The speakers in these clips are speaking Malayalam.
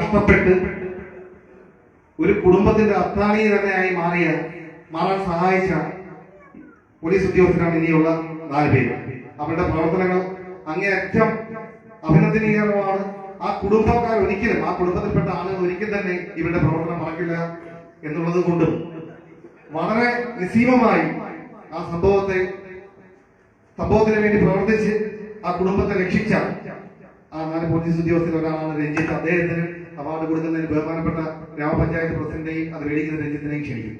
കഷ്ടപ്പെട്ട് ഒരു കുടുംബത്തിന്റെ അത്താണി തന്നെയായി മാറിയ മാറാൻ സഹായിച്ച പോലീസ് ഉദ്യോഗസ്ഥരാണ് ഇനിയുള്ള നാല് പേര്. അവരുടെ പ്രവർത്തനങ്ങൾ അങ്ങേയറ്റം അഭിനന്ദനീയമാണ്. ആ കുടുംബക്കാർ ഒരിക്കലും ആ കുടുംബത്തിൽപ്പെട്ട ആളുകൾ ഒരിക്കലും തന്നെ ഇവരുടെ പ്രവർത്തനം മറക്കില്ല എന്നുള്ളത് കൊണ്ടും വളരെ നിസീമമായി ആ സംഭവത്തെ സംഭവത്തിന് വേണ്ടി പ്രവർത്തിച്ച് ആ കുടുംബത്തെ രക്ഷിച്ച ആ നാല് പോലീസ് ഉദ്യോഗസ്ഥരിൽ രഞ്ജിത്ത്. അദ്ദേഹത്തിന് അവാർഡ് കൊടുക്കുന്നതിന് ബഹുമാനപ്പെട്ട ഗ്രാമപഞ്ചായത്ത് പ്രസിഡന്റെയും അത് മേടിക്കുന്ന രഞ്ജിത്തിനെയും ക്ഷണിക്കും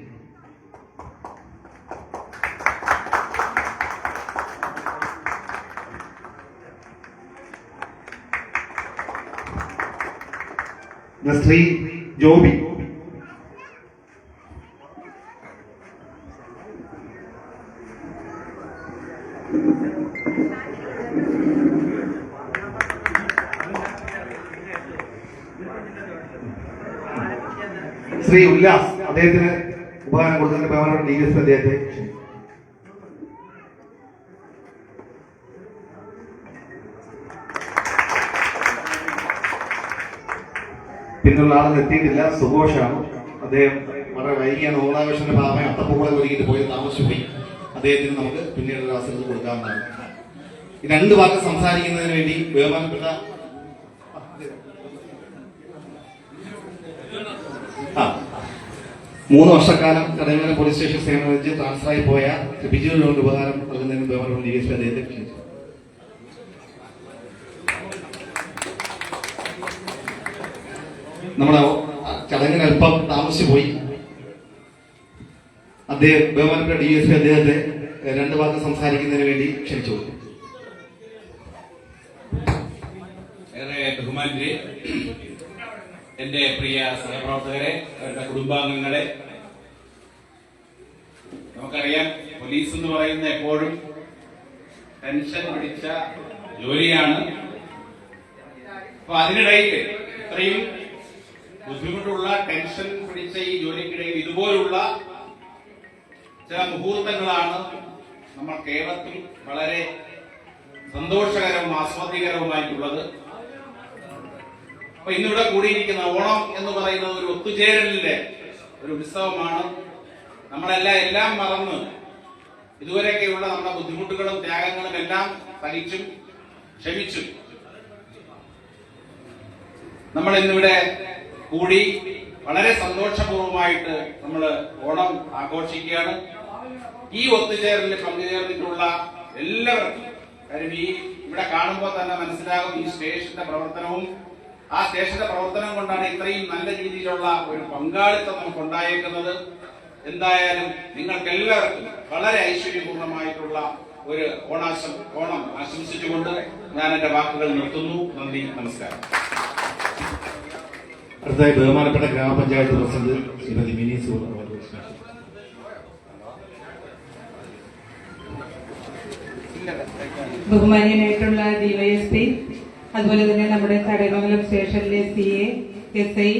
ശ്രീ ജോബി. ശ്രീ ഉല്ലാസ് അദ്ദേഹത്തിന് ഉപകാരം കൊടുക്കുന്നതിന് ബഹുമാനപ്പെട്ട ഡി എസ് അദ്ദേഹത്തെ. പിന്നുള്ള ആളെന്ന് എത്തിയിട്ടില്ല. സുഘോഷാണ്. അദ്ദേഹം വളരെ വൈകിയാണ്. ഓണാഘോഷന്റെ ഭാഗമായി അത്തപ്പൂക്കളെ ഒരുക്കിയിട്ട് പോയി താമസിച്ചു അദ്ദേഹത്തിന് നമുക്ക് പിന്നീട് ഒരു അവസരത്തിൽ കൊടുക്കാവുന്നതാണ്. രണ്ട് വാക്ക് സംസാരിക്കുന്നതിന് വേണ്ടി ബഹുമാനപ്പെട്ട ആ മൂന്ന് വർഷക്കാലം കടമേല പോലീസ് സ്റ്റേഷൻ സേവനം ട്രാൻസ്ഫറായി പോയ ബിജു കൊണ്ട് ഉപകാരം നൽകുന്നതിന് ഗവർണർ ഡി എസ് അദ്ദേഹത്തെ ക്ഷണിച്ചു നമ്മുടെ ചടങ്ങിന് അല്പം താമസിച്ചു പോയി. അദ്ദേഹം ബഹുമാനപ്പെട്ട ഡി എസ് പി അദ്ദേഹത്തെ രണ്ട് വാക്ക് സംസാരിക്കുന്നതിന് വേണ്ടി ക്ഷണിച്ചു ഏറെ ബഹുമാനരെ എന്റെ പ്രിയ സഹപ്രവർത്തകരെ അവരുടെ കുടുംബാംഗങ്ങളെ. നമുക്കറിയാം പോലീസ് എന്ന് പറയുന്ന എപ്പോഴും ടെൻഷൻ പിടിച്ച ജോലിയാണ്. അപ്പൊ അതിനിടയിൽ ഇത്രയും ബുദ്ധിമുട്ടുള്ള ടെൻഷൻ പിടിച്ച ഈ ജോലിക്കിടയിൽ ഇതുപോലുള്ള ചില മുഹൂർത്തങ്ങളാണ് നമ്മൾ കേരളത്തിൽ വളരെ സന്തോഷകരവും ആസ്വാദ്യകരവുമായിട്ടുള്ളത്. അപ്പൊ ഇന്നിവിടെ കൂടിയിരിക്കുന്ന ഓണം എന്ന് പറയുന്ന ഒരു ഒത്തുചേരലിന്റെ ഒരു ഉത്സവമാണ്. നമ്മളെല്ലാം എല്ലാം മറന്ന് ഇതുവരെയൊക്കെയുള്ള നമ്മുടെ ബുദ്ധിമുട്ടുകളും ത്യാഗങ്ങളും എല്ലാം സഹിച്ചും ക്ഷമിച്ചും നമ്മൾ ഇന്നിവിടെ കൂടി വളരെ സന്തോഷപൂർവമായിട്ട് നമ്മൾ ഓണം ആഘോഷിക്കുകയാണ്. ഈ ഒത്തുചേരലിൽ പങ്കുചേർന്നിട്ടുള്ള എല്ലാവർക്കും കാര്യം ഈ ഇവിടെ കാണുമ്പോൾ തന്നെ മനസ്സിലാകും ഈ സ്റ്റേഷന്റെ പ്രവർത്തനവും ആ സ്റ്റേഷന്റെ പ്രവർത്തനം കൊണ്ടാണ് ഇത്രയും നല്ല രീതിയിലുള്ള ഒരു പങ്കാളിത്തം നമുക്ക് ഉണ്ടായേക്കുന്നത് എന്തായാലും നിങ്ങൾക്കെല്ലാവർക്കും വളരെ ഐശ്വര്യപൂർണമായിട്ടുള്ള ഒരു ഓണാശം ഓണം ആശംസിച്ചുകൊണ്ട് ഞാൻ എന്റെ വാക്കുകൾ നിർത്തുന്നു. നന്ദി നമസ്കാരം. അടുത്തായി ബഹുമാനപ്പെട്ട ഗ്രാമപഞ്ചായത്ത് പ്രസിഡന്റ് ശ്രീമതി മിനി സൂർ. ബഹുമാന്യനായിട്ടുള്ള ഡിവൈഎസ്പി അതുപോലെ തന്നെ നമ്മുടെ ചടയമംഗലം സ്റ്റേഷനിലെ സി എ എസ് ഐ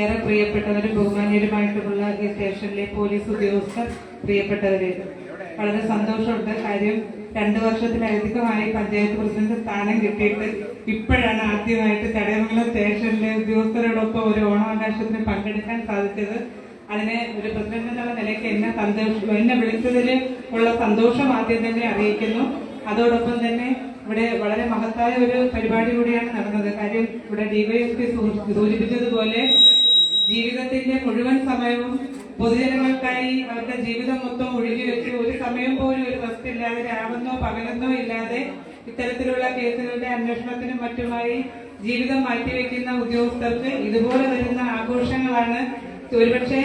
ഏറെ പ്രിയപ്പെട്ടവരും ബഹുമാന്യരുമായിട്ടുള്ള സ്റ്റേഷനിലെ പോലീസ് ഉദ്യോഗസ്ഥർ പ്രിയപ്പെട്ടവരെ. വളരെ സന്തോഷമുണ്ട്. കാര്യം രണ്ടു വർഷത്തിലധികമായി പഞ്ചായത്ത് പ്രസിഡന്റ് സ്ഥാനം കിട്ടിയിട്ട് ഇപ്പോഴാണ് ആദ്യമായിട്ട് ചടയമംഗലം സ്റ്റേഷനിലെ ഉദ്യോഗസ്ഥരോടൊപ്പം ഒരു ഓണാഘോഷത്തിന് പങ്കെടുക്കാൻ സാധിച്ചത്. അതിനെ ഒരു പ്രസിഡന്റ് എന്നുള്ള നിലയ്ക്ക് എന്നെ സന്തോഷം എന്നെ വിളിച്ചതിൽ ഉള്ള സന്തോഷം ആദ്യം തന്നെ അറിയിക്കുന്നു. അതോടൊപ്പം തന്നെ ഇവിടെ വളരെ മഹത്തായ ഒരു പരിപാടി കൂടിയാണ് നടന്നത്. കാര്യം ഇവിടെ ഡിവൈഎസ്പി സൂചിപ്പിച്ചതുപോലെ ജീവിതത്തിന്റെ മുഴുവൻ സമയവും പൊതുജനങ്ങൾക്കായി അവരുടെ ജീവിതം മൊത്തം ഒഴുകി വെച്ച്. ഒരു സമയം പോലും ഒരു റെസ്റ്റ് ഇല്ലാതെ രാവെന്നോ പകലെന്നോ ഇല്ലാതെ ഇത്തരത്തിലുള്ള കേസുകളുടെ അന്വേഷണത്തിനും മറ്റുമായി ജീവിതം മാറ്റിവെക്കുന്ന ഉദ്യോഗസ്ഥർക്ക് ഇതുപോലെ വരുന്ന ആഘോഷങ്ങളാണ് ഒരുപക്ഷെ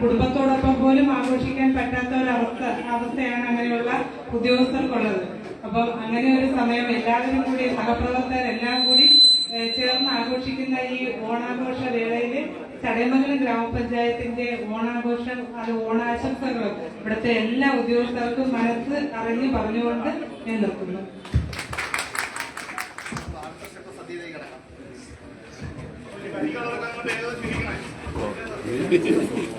കുടുംബത്തോടൊപ്പം പോലും ആഘോഷിക്കാൻ പറ്റാത്ത ഒരു അവസ്ഥ അവസ്ഥയാണ് അങ്ങനെയുള്ള ഉദ്യോഗസ്ഥർക്കുള്ളത്. അപ്പം അങ്ങനെ ഒരു സമയം എല്ലാവരും കൂടി സഹപ്രവർത്തകരെല്ലാം കൂടി ചേർന്ന് ആഘോഷിക്കുന്ന ഈ ഓണാഘോഷ വേളയിൽ ചടയമംഗലം ഗ്രാമപഞ്ചായത്തിന്റെ ഓണാഘോഷം അത് ഓണാശംസകളും ഇവിടുത്തെ എല്ലാ ഉദ്യോഗസ്ഥർക്കും മനസ്സ് അറിഞ്ഞു പറഞ്ഞുകൊണ്ട് ഞാൻ നിർത്തുന്നു.